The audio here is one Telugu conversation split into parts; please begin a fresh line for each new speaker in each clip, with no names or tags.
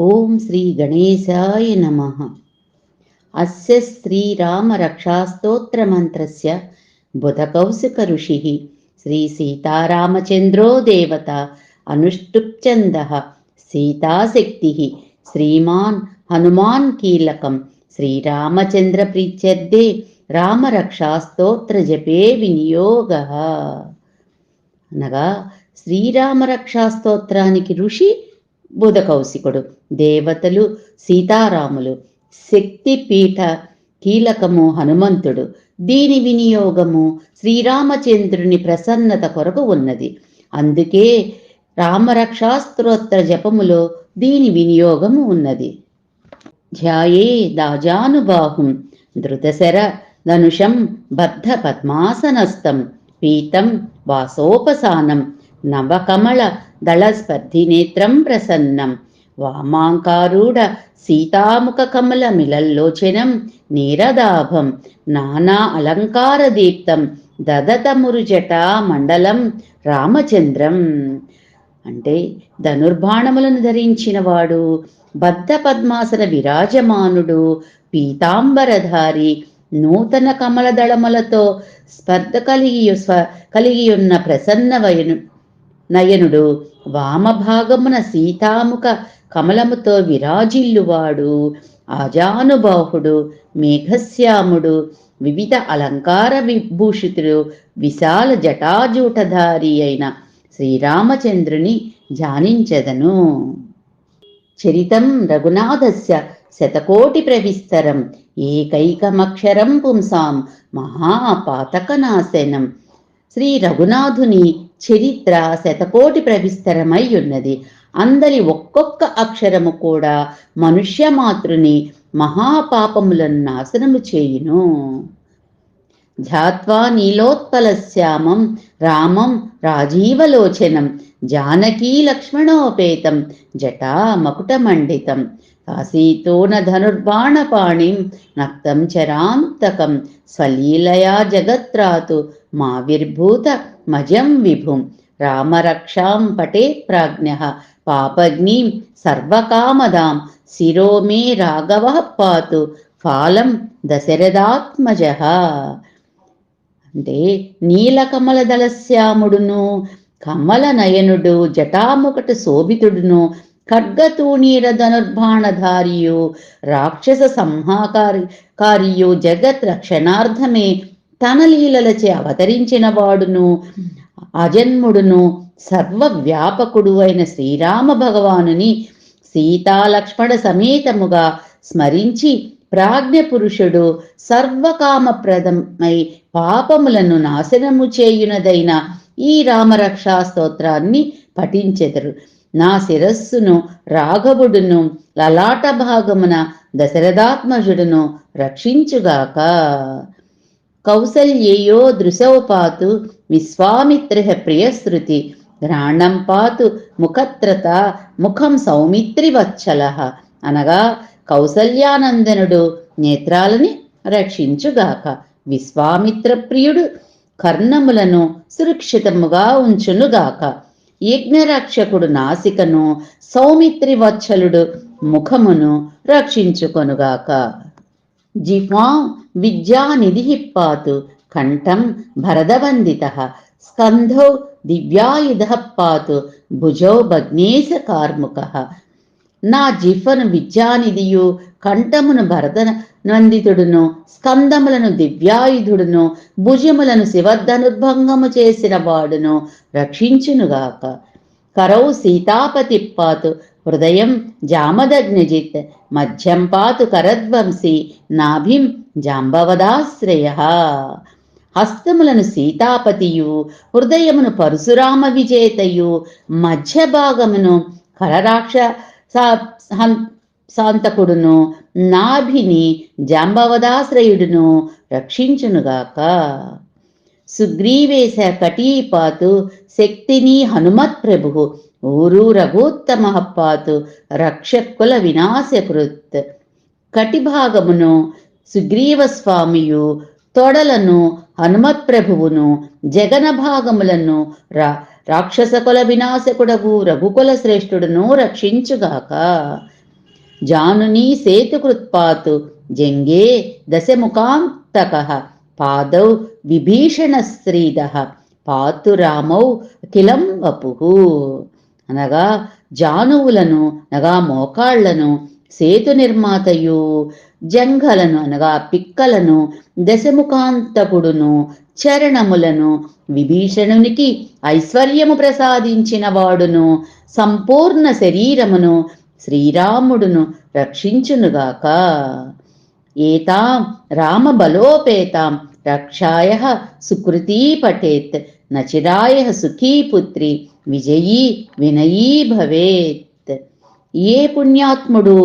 ఓం శ్రీ గణేశాయ నమ. అస్య శ్రీరామరక్షాస్తోత్రమంత్రస్య బుధకౌశిక ఋషి శ్రీ సీతారామచంద్రో దేవత అనుష్టుప్చంద. సీతాశక్తి. శ్రీమాన్ హనుమాన్ కీలకం. శ్రీరామచంద్ర ప్రీత్యర్థే రామరక్షాస్తోత్ర జపే వినియోగ. అనగా శ్రీరామరక్షాస్తోత్రానికి ఋషి బుధకౌశికుడు దేవతలు సీతారాములు శక్తిపీఠ కీలకము హనుమంతుడు. దీని వినియోగము శ్రీరామచంద్రుని ప్రసన్నత కొరకు ఉన్నది. అందుకే రామరక్షాస్త్రోత్ర జపములో దీని వినియోగము ఉన్నది. ధ్యాయే దాజానుబాహుం ధృతశర ధనుషం బద్ధ పద్మాసనస్తం పీతం వాసోపసానం నవకమల దళస్పర్ధినేత్రం ప్రసన్నం. వామాంకారూఢ సీతాముఖ కమల మిలల్లోచనం నీరదాభం. నానా అలంకార దీప్తం దదతమురుజట మండలం రామచంద్రం. అంటే ధనుర్బాణములను ధరించిన వాడు బద్ధ పద్మాసన విరాజమానుడు పీతాంబరధారి నూతన కమల దళములతో స్పర్ధ కలిగి స్వ కలిగి ఉన్న ప్రసన్న వయను నయనుడు వామభాగమున సీతాముఖ కమలముతో విరాజిల్లువాడు. అజానుబాహుడు మేఘశ్యాముడు వివిధ అలంకార విభూషితుడు విశాల జటాజూటధారి అయిన శ్రీరామచంద్రుని ధ్యానించదను. చరితం రఘునాథస్య శతకోటి ప్రవిస్తరం ఏకైకమక్షరం పుంసాం మహాపాతకనాశనం. శ్రీ రఘునాథుని చరిత్ర శతకోటి ప్రవిస్తరమై ఉన్నది. అందరి ఒక్కొక్క అక్షరము కూడా మనుష్య మాతృని మహాపాపములను నాశనము చేయును. ధ్యాత్వా నీలోత్పలశ్యామం రామం రాజీవలోచనం జానకీ లక్ష్మణోపేతం జటా మకుటమండితం కాశీతోన ధనుర్బాణపాణిం నక్తం చరాంతకం స్వలీలయా జగత్రాతు మావిర్భూత మజం విభుం. రామరక్షాం పటే ప్రాజ్ఞ. పాపగ్నిం సర్వకామదాం. శిరో మే రాఘవ పాతు. ఫాలం దశరథాత్మజ. అంటే నీలకమల దళశ్యాముడును కమల నయనుడు జటాముకట శోభితుడును ఖడ్గతూణీర ధనుర్బాణధారియు రాక్షస సంహాకారి కార్యు జగత్ రక్షణార్థమే తన లీలలచే అవతరించిన వాడును అజన్ముడును సర్వవ్యాపకుడు అయిన శ్రీరామ భగవానుని సీతాలక్ష్మణ సమేతముగా స్మరించి ప్రాజ్ఞ పురుషుడు సర్వకామప్రదమై పాపములను నాశనము చేయునదైన ఈ రామరక్షా స్తోత్రాన్ని పఠించెదరు. నా శిరస్సును రాఘవుడును లలాట భాగమున దశరథాత్మజుడును రక్షించుగాక. కౌసల్యేయో దృశౌ పాతు విశ్వామిత్ర ప్రియశ్రుతి. ఘ్రాణం పాతు ముఖత్రత ముఖం సౌమిత్రివత్సల అనగా కౌసల్యానందనుడు నేత్రాలని రక్షించుగాక. విశ్వామిత్ర ప్రియుడు కర్ణములను సురక్షితముగా ఉంచునుగాక. యజ్ఞరక్షకుడు నాసికను సౌమిత్రి వచ్చలుడు ముఖమును రక్షించుకొనుగాక. జిహ్వా విద్యానిధి పాతు కంఠం భరదవందిత స్కంధౌ దివ్యాయుధ పాతు భుజౌ భగ్నేశ కార్ముక నా జిహ్వను విద్యానిధియు కంఠమును భరతనందితుడును స్కందములను దివ్యాయుధుడును భుజములను శివధనుర్భంగము చేసిన వాడును రక్షించునుగాక. కరౌ సీతాపతి పాతు హృదయం జామదగ్నిజిత్ మధ్యం పాతు కరద్వంసి నాభిం జాంబవదాశ్రయ. హస్తములను సీతాపతియు హృదయమును పరశురామ విజేతయు మధ్య భాగమును కరరాక్ష శాంతకుడును నాభిని జాంబవదాశ్రయుడును రక్షించునుగాక. సుగ్రీవేశ కటీపాతు శక్తిని హనుమత్ ప్రభు ఊరు రఘోత్తమ పాతు రక్షకుల వినాశకృత్. కటిభాగమును సుగ్రీవస్వామియు తొడలను హనుమత్ ప్రభువును జగన భాగములను రా రాక్షసకుల వినాశకుడగు రఘుకుల శ్రేష్ఠుడును రక్షించుగాక. జానుని సేతుకృత్పాతు జంగే దశముఖాంతక పాదౌ విభీషణశ్రీద పాతు రామౌ కిలం వపు. అనగా జానువులను అనగా మోకాళ్ళను సేతు నిర్మాతయు జంఘలను అనగా పిక్కలను దశముఖాంతకుడును చరణములను విభీషణునికి ఐశ్వర్యము ప్రసాదించిన వాడును సంపూర్ణ శరీరమును శ్రీరాముడును రక్షించునుగాక. ఏతాం రామ బలోపేతాం రక్షాయ సుకృతీ పఠేత్. నచిరాయ సుఖీ పుత్రి విజయీ వినయీ భవేత్. ఏ పుణ్యాత్ముడు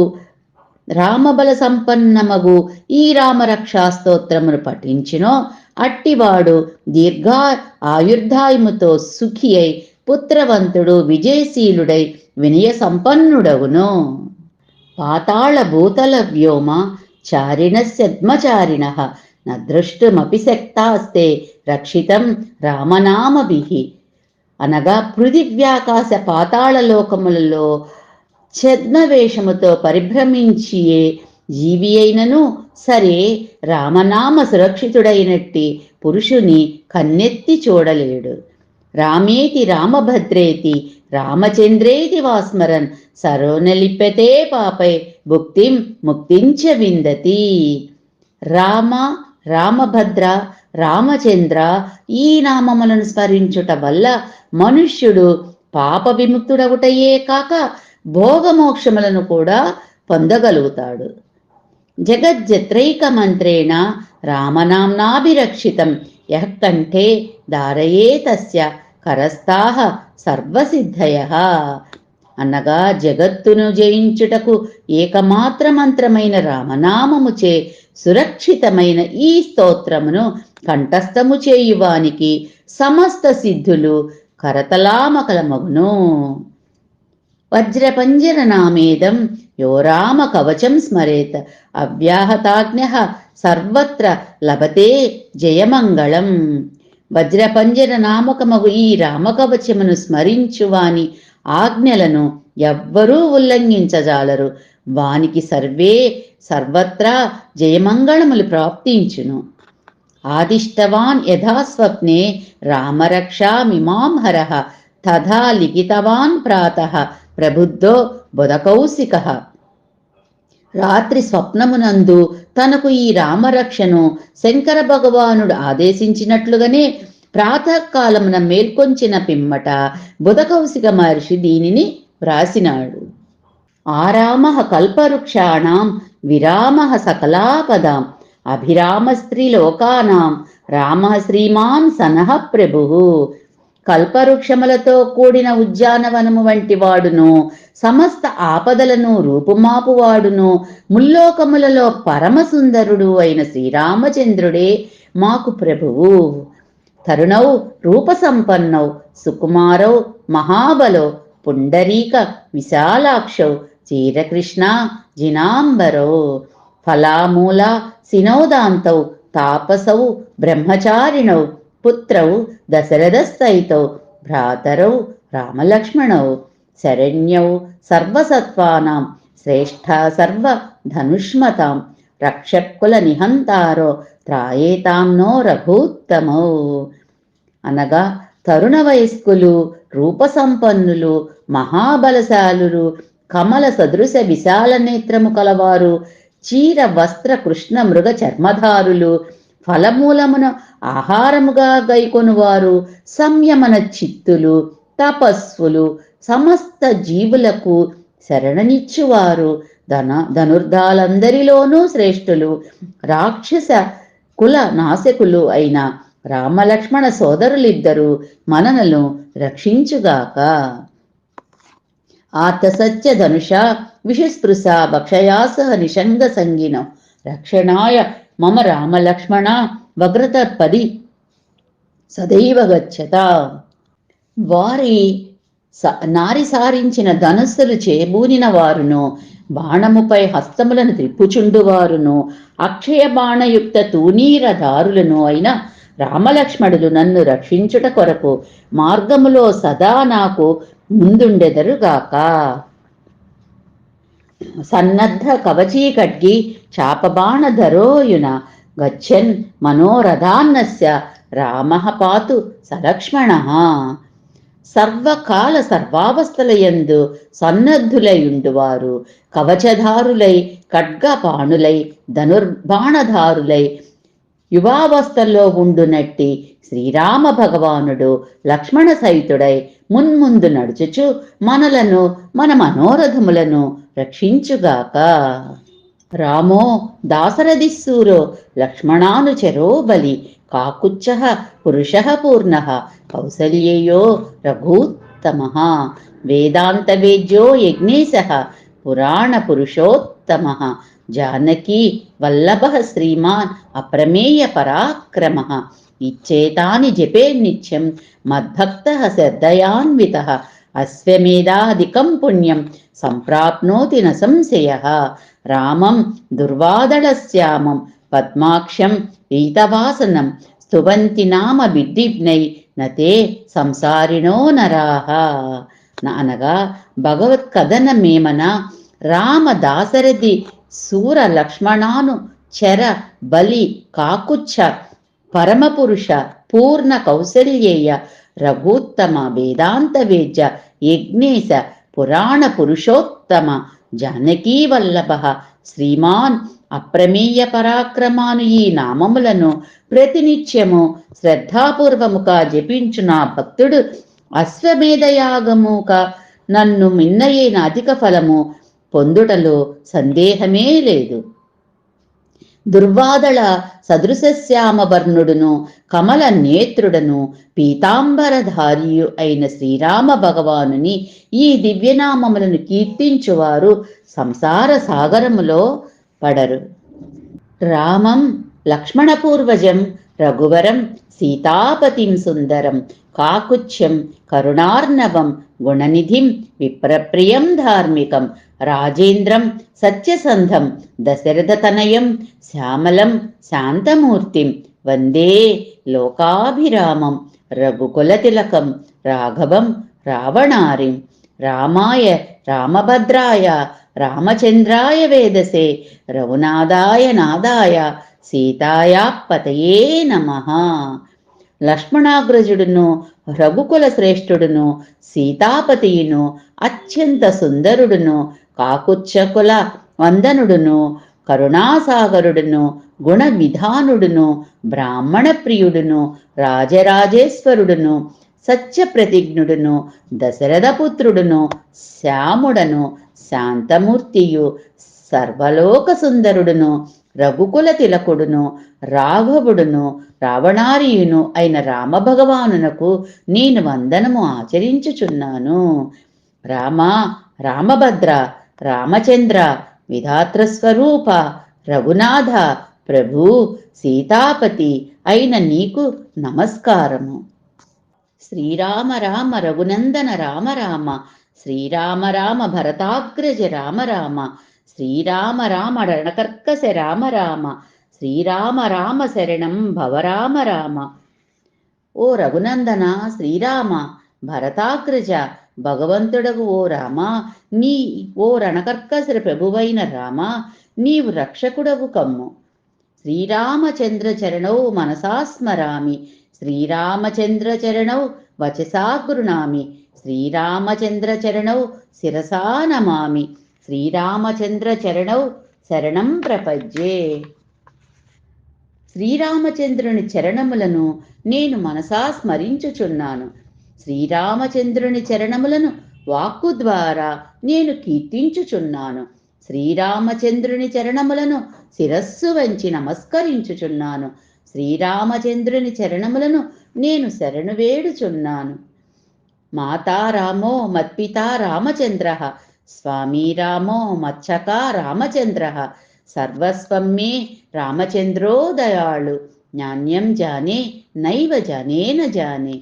రామబల సంపన్నమగు ఈ రామరక్షా స్తోత్రమును పఠించినో అట్టివాడు దీర్ఘా ఆయుర్ధాయుముతో సుఖి అయి పుత్రవంతుడు విజయశీలుడై వినయ సంపన్నుడవును పాతాళ భూతల వ్యోమ చారిణస్యద్మచారిణ నదృష్టుమపి శక్తాస్తే రక్షితం రామనామభి. అనగా పృథివ్యాకాశ పాతాళలోకములలో ఛద్మవేషముతో పరిభ్రమించియే జీవి అయినను సరే రామనామ సురక్షితుడైనట్టి పురుషుని కన్నెత్తి చూడలేడు. రామేతి రామభద్రేతి రామచంద్రేతి వాస్మరన్ సరోనలిప్యతే పాపై భుక్తిం ముక్తించ విందతి. రామ రామభద్ర రామచంద్ర ఈ నామములను స్మరించుట వల్ల మనుష్యుడు పాప విముక్తుడవుటయే కాక భోగమోక్షములను కూడా పొందగలుగుతాడు. జగజ్జత్రైక మంత్రేణ రామనామ్నాభిరక్షితం. యః కంఠే దారయే తస్య కరస్థాహ సర్వసిద్ధయ. అనగా జగత్తును జయించుటకు ఏకమాత్ర మంత్రమైన రామనామముచే సురక్షితమైన ఈ స్తోత్రమును కంఠస్థము చేయువానికి సమస్త సిద్ధులు కరతలామకలమగును. వజ్రపంజర నామేదం యో రామ కవచం స్మరేత్ అవ్యాహతాజ్ఞ సర్వత్ర లభతే జయమంగళం. వజ్రపంజర నామకమగు ఈ రామకవచమును స్మరించువాని ఆజ్ఞలను ఎవ్వరూ ఉల్లంఘించజాలరు. వానికి సర్వే సర్వత్రా జయమంగళములు ప్రాప్తించును. ఆదిష్టవాన్ యథా స్వప్నే రామరక్షామిమాం హరః తథా లిఖితవాన్ ప్రాతః ప్రబుద్ధో బుధకౌశిక. రాత్రి స్వప్నమునందు తనకు ఈ రామరక్షను శంకర భగవానుడు ఆదేశించినట్లుగానే ప్రాతకాలమున మేల్కొంచిన పిమ్మట బుధకౌశిక మహర్షి దీనిని వ్రాసినాడు. ఆరామ కల్పవృక్షాణం విరామ సకలాపదాం లోకానాం రామ శ్రీమాన్ సనః ప్రభు. కల్పవృక్షములతో కూడిన ఉద్యానవనము వంటి వాడును సమస్త ఆపదలను రూపుమాపువాడును ముల్లోకములలో పరమసుందరుడు అయిన శ్రీరామచంద్రుడే మాకు ప్రభువు. తరుణౌ రూపసంపన్నౌ సుకుమారౌ మహాబలౌ పుండరీక విశాలాక్షౌ చీరకృష్ణ జినాంబరౌ ఫలామూల సినోదాంతౌ తాపసౌ బ్రహ్మచారిణౌ పుత్రౌ దశరథస్థైతౌ భ్రాతరౌ రామలక్ష్మణౌ శరణ్యౌ సర్వసత్వానాం శ్రేష్ఠ సర్వ ధనుష్మతాం రక్షకుల నిహంతారో త్రాయేతాంనో రఘూత్తమౌ. అనగా తరుణ వయస్కులు రూపసంపన్నులు మహాబలశాలులు కమల సదృశ విశాల నేత్రము కలవారు చీర వస్త్ర కృష్ణ మృగ చర్మధారులు ఫలమూలమున ఆహారముగా గైకొనువారు సంయమన చిత్తులు తపస్సులు సమస్త జీవులకు శరణనిచ్చువారు. ధన ధనుర్ధాలందరిలోనూ శ్రేష్ఠులు. రాక్షస కుల నాశకులు అయిన రామలక్ష్మణ సోదరులిద్దరూ మనలను రక్షించుగాక. ఆర్తసత్య ధనుష విషస్పృశ భక్షయాసహ నిషంగ సంగినం రక్షణాయ మమ రామలక్ష్మణ వగ్రతర్పది సదైవ గచ్చత. వారి నారి సారించిన ధనస్సులు చేబూనిన వారును బాణముపై హస్తములను త్రిప్పుచుండువారును అక్షయ బాణయుక్త తూనీరదారులను అయిన రామలక్ష్మణులు నన్ను రక్షించుట కొరకు మార్గములో సదా నాకు ముందుండెదరుగాక. సన్నద్ధ కవచీ ఖడ్గి చాపబాణధరోయున గచ్చన్ మనోరథాన్నస్య రామ పాతు సలక్ష్మణ. సర్వకాల సర్వావస్థలయందు సన్నద్ధులయుండువారు. కవచధారులై ఖడ్గపాణులై ధనుర్బాణధారులై యువావస్థల్లో ఉండునట్టి శ్రీరామ భగవానుడు లక్ష్మణ సహితుడై మున్ముందు నడుచుచు మనలను మన మనోరథములను రక్షించుగాక. రామో దాసరథిస్సూరో లక్ష్మణానుచరో బలి కాకుచ్చ పురుష పూర్ణ కౌసల్యేయో రఘూత్తమ వేదాంతవేద్యో యజ్ఞేశ పురాణ పురుషోత్తమ జానకీ వల్లభ శ్రీమాన్ అప్రమేయ పరాక్రమ ఇచ్చేతాని జపే నిత్యం మద్భక్త శ్రద్ధయాన్విత అశ్వమేధాధికం పుణ్యం సంప్రాప్నోతి న సంశయ రామం దుర్వాదళశ్యామం పద్మాక్షం పీతవాసనం స్తువంతి నామ విద్విగ్నై నతే సంసారిణో నరాహ అనగా భగవత్ కథనమేమన రామ దాసరథి సూర లక్ష్మణాను చర బలి కాకుచ్చ పరమపురుష పూర్ణ కౌసల్యేయ రఘోత్తమ వేదాంత వేద్య యజ్ఞేశ పురాణ పురుషోత్తమ జానకీ వల్లభ. శ్రీమాన్ అప్రమేయ పరాక్రమాను ఈ నామములను ప్రతినిత్యము శ్రద్ధాపూర్వముగా జపించు నా భక్తుడు అశ్వమేధయాగముక నన్ను మిన్నయైన అధిక ఫలము పొందుటలో సందేహమే లేదు. దుర్వాదళ సదృశశ్యామవర్ణుడును కమల నేత్రుడను పీతాంబరధారియు అయిన శ్రీరామ భగవానుని ఈ దివ్యనామములను కీర్తించువారు సంసార సాగరములో పడరు. రామం లక్ష్మణపూర్వజం రఘువరం సీతాపతిం సుందరం కాకుచ్యం కరుణార్ణవం గుణనిధిం విప్రప్రియం ధార్మికం రాజేంద్రం సత్యసంధం దశరథతనయం శ్యామలం శాంతమూర్తిం వందే లోకాభిరామం రఘుకులతిలకం రాఘవం రావణారిం రామాయ రామభద్రాయ రామచంద్రాయ వేదసే రఘునాదాయ నాదాయ సీతాయా పతయే నమః. లక్ష్మణాగ్రజుడును రఘుకుల శ్రేష్ఠుడును సీతాపతియును అత్యంత సుందరుడును కాకుచ్చకుల వందనుడును కరుణాసాగరుడును గుణ విధానుడును బ్రాహ్మణ ప్రియుడును రాజరాజేశ్వరుడును సత్యప్రతిజ్ఞుడును దశరథపుత్రుడును శ్యాముడను శాంతమూర్తియు సర్వలోక సుందరుడును రఘుకుల తిలకుడును రాఘవుడును రావణారియును అయిన రామభగవానునకు నేను వందనము ఆచరించుచున్నాను. రామ రామభద్ర రామచంద్ర విధాత్రస్వరూప రఘునాథ ప్రభు సీతాపతి అయిన నీకు నమస్కారము. శ్రీరామ రామ రఘునందన రామ రామ శ్రీరామ రామ భరతాగ్రజ రామ రామ శ్రీరామ రామ రణకర్కశ రామ రామ శ్రీరామ రామ శరణం భవరామ రామ ఓ రఘునందన శ్రీరామ భరతాగ్రజ భగవంతుడగు ఓ రామ నీ ఓ రణకర్కశర ప్రభువైన రామ నీవు రక్షకుడవు కమ్ము. శ్రీరామచంద్ర చరణౌ మనసా స్మరామి శ్రీరామచంద్ర చరణౌ వచసా గృణామి శ్రీరామచంద్ర చరణౌ శిరసా నమామి. శ్రీరామచంద్ర చరణౌ శరణం ప్రపజ్యే. శ్రీరామచంద్రుని చరణములను నేను మనసా స్మరించుచున్నాను. శ్రీరామచంద్రుని చరణములను వాక్కు ద్వారా నేను కీర్తించుచున్నాను. శ్రీరామచంద్రుని చరణములను శిరస్సు వంచి నమస్కరించుచున్నాను. శ్రీరామచంద్రుని చరణములను నేను శరణు వేడుచున్నాను. మాతారామో మత్పితా రామచంద్ర స్వామీ రామో మచ్చకా రామచంద్ర. సర్వస్వం మే రామచంద్రో దయాళు. జ్ఞాన్యం జానే నైవ జానేన జానే.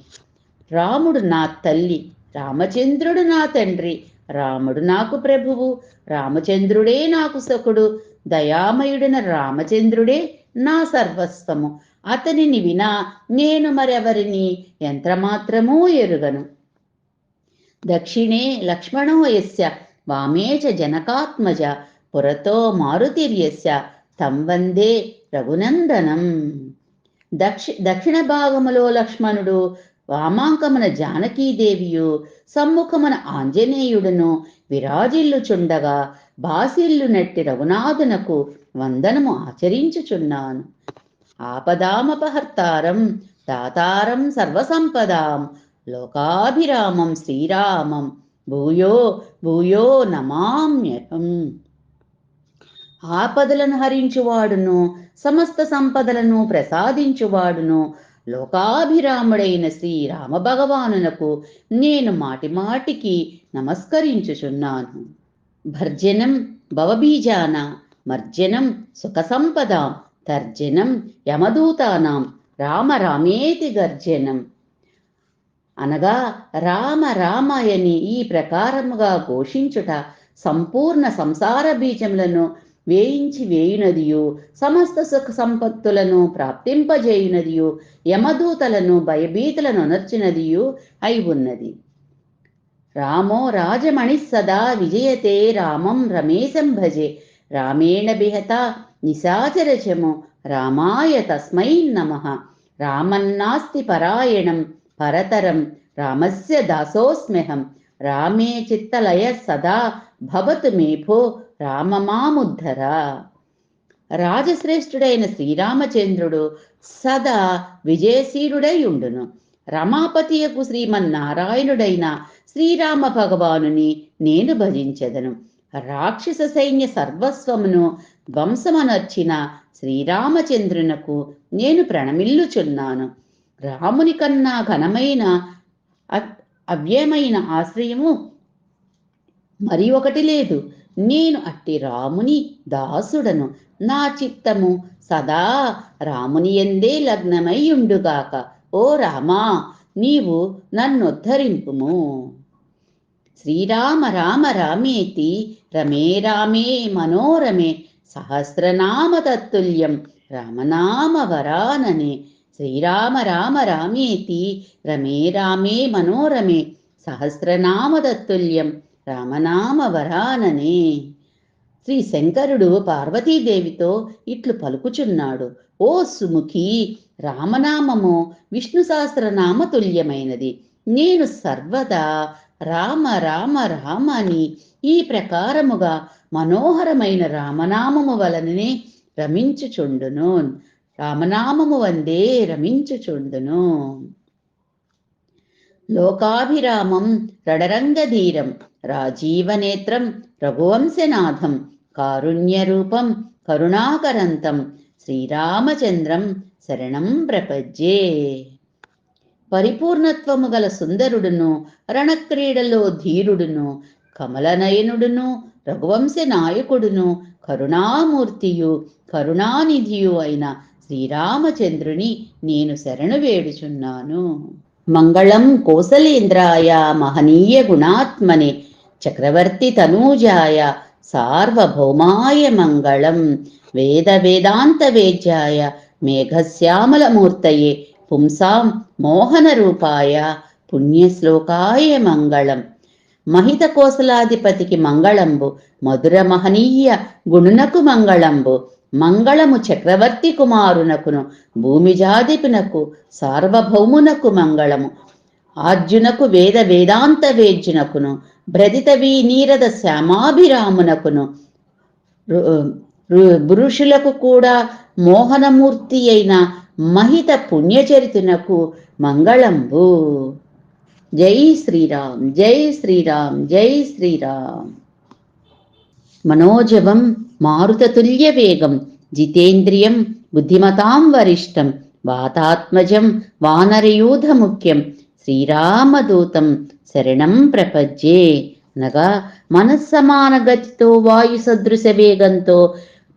రాముడు నా తల్లి రామచంద్రుడు నా తండ్రి. రాముడు నాకు ప్రభువు రామచంద్రుడే నాకు సకుడు దయామయుడిన రామచంద్రుడే నా సర్వస్వము. అతనిని వినా నేను మరెవరిని? ఎంతమాత్రమూ ఎరుగను. దక్షిణే లక్ష్మణో యస్య వామేచ జనకాత్మజ పురతో మారుతిర్యస్య తం వందే రఘునందనం దక్షి దక్షిణ భాగములో లక్ష్మణుడు వామాంకమున జానకీదేవియు సమ్ముఖమున ఆంజనేయుడును విరాజిల్లుచుండగా బాసిల్లు నట్టి రఘునాథునకు వందనము ఆచరించుచున్నాను. ఆపదామపహర్తారం దాతారం సర్వసంపదాం లోకాభిరామం శ్రీరామం భూయో భూయో నమామ్యహం. ఆపదలను హరించువాడును సమస్త సంపదలను ప్రసాదించువాడును. లోకాభిరాముడైన శ్రీరామ భగవానునకు నేను మాటి మాటికి నమస్కరించుచున్నాను. భర్జనం భవబీజాన మర్జనం సుఖ సంపద తర్జనం యమదూతానాం రామ రామేతి గర్జనం. అనగా రామ రామాయని ఈ ప్రకారముగా ఘోషించుట సంపూర్ణ సంసార బీజములను వేయించి వేయునదియు సమస్త సుఖ సంపత్తులను ప్రాప్తింపజేయునదియు యమదూతలను భయభీతులను అనర్చినదియు అయి ఉన్నది. రామో రాజమణి సదా విజయతే రామం రమేశం భజే. రామేణ బిహత నిశాచరచము రామాయ తస్మై నమ. రామన్నాస్తి పరాయణం పరతరం రామస్య దాసోస్మ్యహం. రామే చిత్తలయ సదా భవతు మేభో రామమాముద్ధర. రాజశ్రేష్ఠుడైన శ్రీరామచంద్రుడు సదా విజయశీలుడై ఉండును రమాపతియకు శ్రీమన్నారాయణుడైన శ్రీరామ భగవానుని నేను భజించెదను. రాక్షస సైన్య సర్వస్వమును ధ్వంసమనర్చిన శ్రీరామచంద్రునకు నేను ప్రణమిల్లుచున్నాను. రాముని కన్నా ఘనమైన అవ్యయమైన ఆశ్రయము మరి ఒకటి లేదు. నేను అట్టి రాముని దాసుడను. నా చిత్తము సదా రాముని ఎందే లగ్నమై ఉండుగాక. ఓ రామా నీవు నన్నుద్ధరింపుము. శ్రీరామ రామ రామేతి రమే రామే మనోరమే సహస్రనామ తత్తుల్యం రామనామ వరాననే. శ్రీరామ రామ రామేతి రమే రామే మనోరమే సహస్రనామదత్తుల్యం రామనామ వరాననే. శ్రీ శంకరుడు పార్వతీదేవితో ఇట్లు పలుకుచున్నాడు. ఓ సుముఖి రామనామము విష్ణు సహస్రనామ తుల్యమైనది నేను సర్వదా రామ రామ రామ అని ఈ ప్రకారముగా మనోహరమైన రామనామము వలననే రమించుచుండును. రామనామము వందే రమించుచుండును. లోకాభిరామం రడరంగధీరం రాజీవనేత్రం రఘువంశనాథం కారుణ్యరూపం కరుణాకరంతం శ్రీరామచంద్రం శరణం ప్రపజ్యే. పరిపూర్ణత్వము గల సుందరుడును రణక్రీడలో ధీరుడును కమలనయనుడును రఘువంశ నాయకుడును కరుణామూర్తియు కరుణానిధియు అయిన శ్రీరామచంద్రుని నేను శరణు వేడుచున్నాను. మంగళం కోసలేంద్రాయ మహనీయ గుణాత్మనే చక్రవర్తి తనూజాయ సార్వభౌమాయ మంగళం వేద వేదాంత వేద్యాయ మేఘశ్యామలమూర్తయే పుంసాం మోహన రూపాయ పుణ్యశ్లోకాయ మంగళం. మహిత కోసలాధిపతికి మంగళంబు మధుర మహనీయ గుణునకు మంగళంబు మంగళము చక్రవర్తి కుమారునకును భూమిజాధిపునకు సార్వభౌమునకు మంగళము. ఆర్జునకు వేద వేదాంత వేద్యునకును భ్రదితవి నీరద శ్యామాభిరామునకును. పురుషులకు కూడా మోహనమూర్తి అయిన మహిత పుణ్యచరితునకు మంగళంబు. జై శ్రీరామ్ జై శ్రీరామ్ జై శ్రీరామ్. మనోజవం మారుతతుల్య వేగం జితేంద్రియం బుద్ధిమతాం వరిష్టం వాతాత్మజం వానరయూధ ముఖ్యం శ్రీరామదూతం శరణం ప్రపజ్యే. అనగా మనస్సమాన గతితో వాయు సదృశ వేగంతో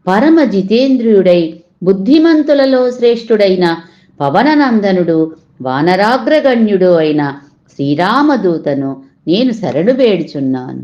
పరమ జితేంద్రియుడై బుద్ధిమంతులలో శ్రేష్ఠుడైన పవననందనుడు వానరాగ్రగణ్యుడు అయిన శ్రీరామదూతను నేను శరణు వేడుచున్నాను.